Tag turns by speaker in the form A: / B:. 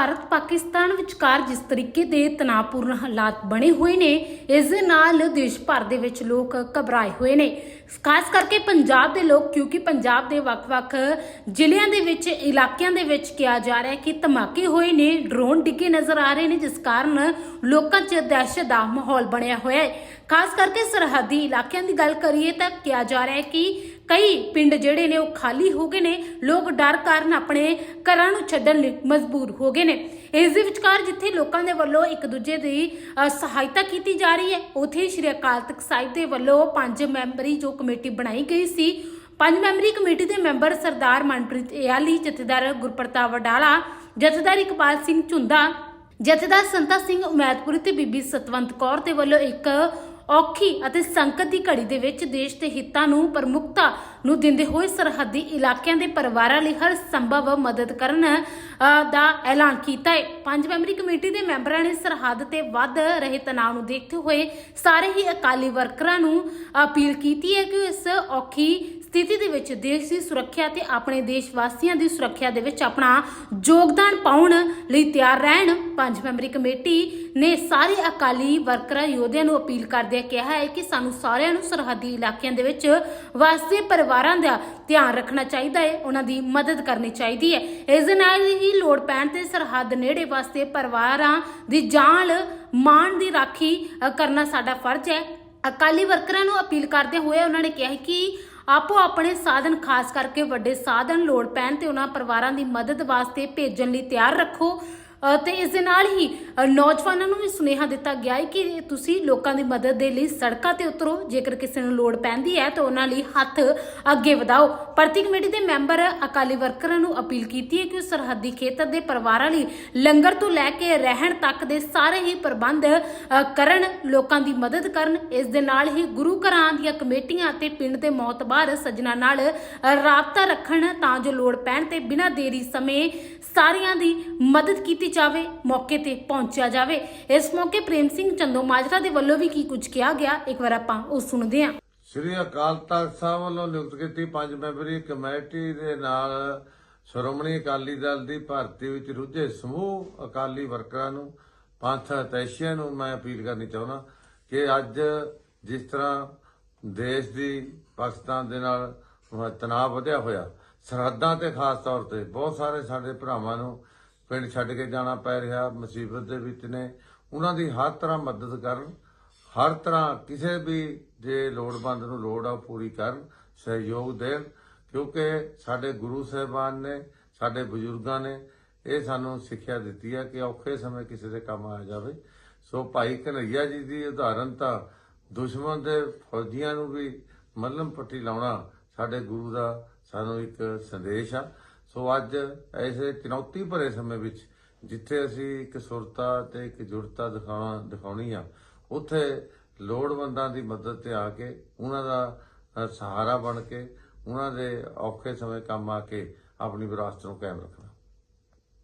A: ਭਾਰਤ ਪਾਕਿਸਤਾਨ ਵਿਚਕਾਰ ਜਿਸ ਤਰੀਕੇ ਦੇ ਤਣਾਅਪੂਰਨ ਹਾਲਾਤ ਬਣੇ ਹੋਏ ਨੇ, ਇਸ ਦੇ ਨਾਲ ਦੇਸ਼ ਭਰ ਦੇ ਵਿੱਚ ਲੋਕ ਘਬਰਾਏ ਹੋਏ ਨੇ। ਖਾਸ ਕਰਕੇ ਪੰਜਾਬ ਦੇ ਲੋਕ, ਕਿਉਂਕਿ ਪੰਜਾਬ ਦੇ ਵੱਖ-ਵੱਖ ਜ਼ਿਲ੍ਹਿਆਂ ਦੇ ਵਿੱਚ, ਇਲਾਕਿਆਂ ਦੇ ਵਿੱਚ ਕਿਹਾ ਜਾ ਰਿਹਾ ਹੈ ਕਿ ਧਮਾਕੇ ਹੋਏ ਨੇ, ਡਰੋਨ ਡਿੱਗੇ ਨਜ਼ਰ ਆ ਰਹੇ ਨੇ, ਜਿਸ ਕਾਰਨ ਲੋਕਾਂ 'ਚ ਦਹਿਸ਼ਤ ਦਾ ਮਾਹੌਲ ਬਣਿਆ ਹੋਇਆ ਹੈ। ਖਾਸ ਕਰਕੇ ਸਰਹੱਦੀ ਇਲਾਕਿਆਂ ਦੀ ਗੱਲ ਕਰੀਏ ਤਾਂ ਕਿਹਾ ਜਾ ਰਿਹਾ ਹੈ ਕਿ ਕਈ ਪਿੰਡ ਜਿਹੜੇ ਨੇ ਉਹ ਖਾਲੀ ਹੋ ਗਏ ਨੇ, ਲੋਕ ਡਰ ਕਾਰਨ ਆਪਣੇ ਘਰਾਂ ਨੂੰ ਛੱਡਣ ਲਈ ਮਜਬੂਰ ਹੋ ਗਏ ਨੇ। ਇਸ ਦੇ ਵਿਚਕਾਰ ਜਿੱਥੇ ਲੋਕਾਂ ਦੇ ਵੱਲੋਂ ਇੱਕ ਦੂਜੇ ਦੀ ਸਹਾਇਤਾ ਕੀਤੀ ਜਾ ਰਹੀ ਹੈ, ਉਥੇ ਸ਼੍ਰੀ ਅਕਾਲ ਤਖਤ ਸਾਹਿਬ ਦੇ ਵੱਲੋਂ ਪੰਜ ਮੈਂਬਰੀ ਜੋ ਕਮੇਟੀ ਬਣਾਈ ਗਈ ਸੀ, ਪੰਜ ਮੈਂਬਰੀ ਕਮੇਟੀ ਦੇ ਮੈਂਬਰ ਸਰਦਾਰ ਮਨਪ੍ਰੀਤ ਇਆਲੀ, ਜਥੇਦਾਰ ਗੁਰਪ੍ਰਤਾਪ ਵਡਾਲਾ, ਜਥੇਦਾਰ ਇਕਬਾਲ ਸਿੰਘ ਝੁੰਦਾ, ਜਥੇਦਾਰ ਸੰਤਾ ਸਿੰਘ ਉਮੈਦਪੁਰੀ ਤੇ ਬੀਬੀ ਸਤਵੰਤ ਕੌਰ ਦੇ ਵੱਲੋਂ ਇੱਕ ਔਖੀ ਅਤੇ ਸੰਕਟ ਦੀ ਘੜੀ ਦੇ ਵਿੱਚ ਦੇਸ਼ ਦੇ ਹਿੱਤਾਂ ਨੂੰ ਪ੍ਰਮੁਖਤਾ ਨੂੰ ਦਿੰਦੇ ਹੋਏ ਸਰਹੱਦੀ ਇਲਾਕਿਆਂ ਦੇ ਪਰਿਵਾਰਾਂ ਲਈ ਹਰ ਸੰਭਵ ਮਦਦ ਕਰਨ ਦਾ ਐਲਾਨ ਕੀਤਾ ਹੈ। ਪੰਜ ਮੈਂਬਰੀ ਕਮੇਟੀ ਦੇ ਮੈਂਬਰਾਂ ਨੇ ਸਰਹੱਦ ਤੇ ਵੱਧ ਰਹੇ ਤਣਾਅ ਨੂੰ ਦੇਖਦੇ ਹੋਏ ਸਾਰੇ ਹੀ ਅਕਾਲੀ ਵਰਕਰਾਂ ਨੂੰ ਅਪੀਲ ਕੀਤੀ ਹੈ ਕਿ ਇਸ ਔਖੀ ਸਥਿਤੀ ਦੇ ਵਿੱਚ ਦੇਸ਼ ਦੀ ਸੁਰੱਖਿਆ ਤੇ ਆਪਣੇ ਦੇਸ਼ ਵਾਸੀਆਂ ਦੀ ਸੁਰੱਖਿਆ ਦੇ ਵਿੱਚ ਆਪਣਾ ਯੋਗਦਾਨ ਪਾਉਣ ਲਈ ਤਿਆਰ ਰਹਿਣ, ਪੰਜ ਮੈਂਬਰੀ ਕਮੇਟੀ ਨੇ ਸਾਰੇ ਅਕਾਲੀ ਵਰਕਰਾਂ ਯੋਧਿਆਂ ਨੂੰ ਅਪੀਲ ਕਰਦਿਆਂ ਕਿਹਾ ਹੈ ਕਿ ਸਾਨੂੰ ਸਾਰਿਆਂ ਨੂੰ ਸਰਹੱਦੀ ਇਲਾਕਿਆਂ ਦੇ ਵਿੱਚ ਵਸਦੇ ਪਰਿਵਾਰਾਂ ਦਾ ਧਿਆਨ ਰੱਖਣਾ ਚਾਹੀਦਾ ਹੈ, ਉਹਨਾਂ ਦੀ ਮਦਦ ਕਰਨੀ ਚਾਹੀਦੀ ਹੈ। ਇਸ ਦੇ ਨਾਲ ਹੀ ਲੋੜ ਪੈਣ ਤੇ ਸਰਹੱਦ ਨੇੜੇ ਵਸਦੇ ਪਰਿਵਾਰਾਂ ਦੀ ਜਾਨ ਮਾਣ ਦੀ ਰਾਖੀ ਕਰਨਾ ਸਾਡਾ ਫਰਜ਼ ਹੈ। ਅਕਾਲੀ ਵਰਕਰਾਂ ਨੂੰ ਅਪੀਲ ਕਰਦੇ ਹੋਏ ਉਹਨਾਂ ਨੇ ਕਿਹਾ ਕਿ ਆਪੋ ਆਪਣੇ ਸਾਧਨ ਖਾਸ ਕਰਕੇ ਵੱਡੇ ਸਾਧਨ ਲੋੜ ਪੈਣ ਤੇ ਉਹਨਾਂ ਪਰਿਵਾਰਾਂ ਦੀ ਮਦਦ ਵਾਸਤੇ ਭੇਜਣ ਲਈ ਤਿਆਰ ਰੱਖੋ। ਤੇ ਇਸ ਦੇ ਨਾਲ ਹੀ ਨੌਜਵਾਨਾਂ ਨੂੰ ਵੀ ਸੁਨੇਹਾ ਦਿੱਤਾ ਗਿਆ ਹੈ ਕਿ ਤੁਸੀਂ ਲੋਕਾਂ ਦੀ ਮਦਦ ਦੇ ਲਈ ਸੜਕਾਂ ਤੇ ਉਤਰੋ। ਜੇਕਰ ਕਿਸੇ ਨੂੰ ਲੋੜ ਪੈਂਦੀ ਹੈ ਤਾਂ ਉਹਨਾਂ ਲਈ ਹੱਥ ਅੱਗੇ ਵਧਾਓ। ਭਰਤੀ ਕਮੇਟੀ ਦੇ ਮੈਂਬਰ ਅਕਾਲੀ ਵਰਕਰਾਂ ਨੂੰ ਅਪੀਲ ਕੀਤੀ ਹੈ ਕਿ ਉਹ ਸਰਹੱਦੀ ਖੇਤਰ ਦੇ ਪਰਿਵਾਰਾਂ ਲਈ ਲੰਗਰ ਤੋਂ ਲੈ ਕੇ ਰਹਿਣ ਤੱਕ ਦੇ ਸਾਰੇ ਹੀ ਪ੍ਰਬੰਧ ਕਰਨ, ਲੋਕਾਂ ਦੀ ਮਦਦ ਕਰਨ। ਇਸ ਦੇ ਨਾਲ ਹੀ ਗੁਰੂ ਘਰਾਂ ਦੀਆਂ ਕਮੇਟੀਆਂ ਅਤੇ ਪਿੰਡ ਦੇ ਮੌਤਬਾਰ ਸੱਜਣਾ ਨਾਲ ਰਾਬਤਾ ਰੱਖਣ ਤਾਂ ਜੋ ਲੋੜ ਪੈਣ ਤੇ ਬਿਨਾਂ ਦੇਰੀ ਸਮੇਂ ਸਾਰਿਆਂ ਦੀ ਮਦਦ ਕੀਤੀ ਜਾਵੇ, ਮੌਕੇ ਤੇ ਪਹੁੰਚਿਆ ਜਾਵੇ। ਇਸ ਮੌਕੇ ਪ੍ਰੇਮ ਸਿੰਘ ਚੰਦੋ ਦੇ ਵੱਲੋਂ ਵੀ ਕੀ ਕੁਝ ਕਿਹਾ ਗਿਆ, ਇੱਕ ਵਾਰ ਆਪਾਂ ਉਹ ਸੁਣਦੇ ਹਾਂ।
B: ਸ੍ਰੀ ਅਕਾਲ ਤਖਤ ਸਾਹਿਬ ਵੱਲੋਂ ਨਿਯੁਕਤ ਕੀਤੀ ਪੰਜ ਮੈਂਬਰੀ ਕਮੇਟੀ ਦੇ ਨਾਲ ਸ਼੍ਰੋਮਣੀ ਅਕਾਲੀ ਦਲ ਦੀ ਭਰਤੀ ਵਿੱਚ ਰੁੱਝੇ ਸਮੂਹ, ਅਕਾਲੀ ਵਰਕਰਾਂ ਨੂੰ, ਪੰਥ ਅਤੈਸ਼ੀਆਂ ਨੂੰ ਮੈਂ ਅਪੀਲ ਕਰਨੀ ਚਾਹੁੰਦਾ ਕਿ ਅੱਜ ਜਿਸ ਤਰ੍ਹਾਂ ਦੇਸ਼ ਦੀ ਪਾਕਿਸਤਾਨ ਦੇ ਨਾਲ ਤਣਾਅ ਵਧਿਆ ਹੋਇਆ, ਸਰਹੱਦਾਂ ਤੇ ਖਾਸ ਤੌਰ ਤੇ ਬਹੁਤ ਸਾਰੇ ਸਾਡੇ ਭਰਾਵਾਂ ਨੂੰ ਪਿੰਡ ਛੱਡ ਕੇ ਜਾਣਾ ਪੈ ਰਿਹਾ ਮੁਸੀਬਤ ਦੇ ਵਿੱਚ ਨੇ। ਉਹਨਾਂ ਦੀ ਹਰ ਤਰ੍ਹਾਂ ਮਦਦ ਕਰਨ, ਹਰ ਤਰ੍ਹਾਂ ਕਿਸੇ ਵੀ ਜੇ ਲੋੜਵੰਦ ਨੂੰ ਲੋੜ ਆ ਉਹ ਪੂਰੀ ਕਰਨ, ਸਹਿਯੋਗ ਦੇਣ, ਕਿਉਂਕਿ ਸਾਡੇ ਗੁਰੂ ਸਾਹਿਬਾਨ ਨੇ, ਸਾਡੇ ਬਜ਼ੁਰਗਾਂ ਨੇ ਇਹ ਸਾਨੂੰ ਸਿੱਖਿਆ ਦਿੱਤੀ ਹੈ ਕਿ ਔਖੇ ਸਮੇਂ ਕਿਸੇ ਦੇ ਕੰਮ ਆ ਜਾਵੇ। ਸੋ ਭਾਈ ਕਨਈਆ ਜੀ ਦੀ ਉਦਾਹਰਨ ਤਾਂ ਦੁਸ਼ਮਣ ਦੇ ਫੌਜੀਆਂ ਨੂੰ ਵੀ ਮੱਲਮ ਪੱਟੀ ਲਾਉਣਾ ਸਾਡੇ ਗੁਰੂ ਦਾ ਸਾਨੂੰ ਇੱਕ ਸੰਦੇਸ਼ ਆ। ਸੋ ਅੱਜ ਐਸੇ ਚੁਣੌਤੀ ਭਰੇ ਸਮੇਂ ਵਿੱਚ ਜਿੱਥੇ ਅਸੀਂ ਇੱਕ ਸੁਰਤਾ ਤੇ ਇੱਕ ਜੁੜਤਾ ਦਿਖਾਉਣਾ, ਦਿਖਾਉਣੀ ਆ, ਉੱਥੇ ਲੋੜਵੰਦਾਂ ਦੀ ਮਦਦ ਤੇ ਆ ਕੇ, ਉਹਨਾਂ ਦਾ ਸਹਾਰਾ ਬਣ ਕੇ, ਉਹਨਾਂ ਦੇ ਔਖੇ ਸਮੇਂ ਕੰਮ ਆ ਕੇ ਆਪਣੀ ਵਿਰਾਸਤ ਨੂੰ ਕਾਇਮ ਰੱਖਣਾ।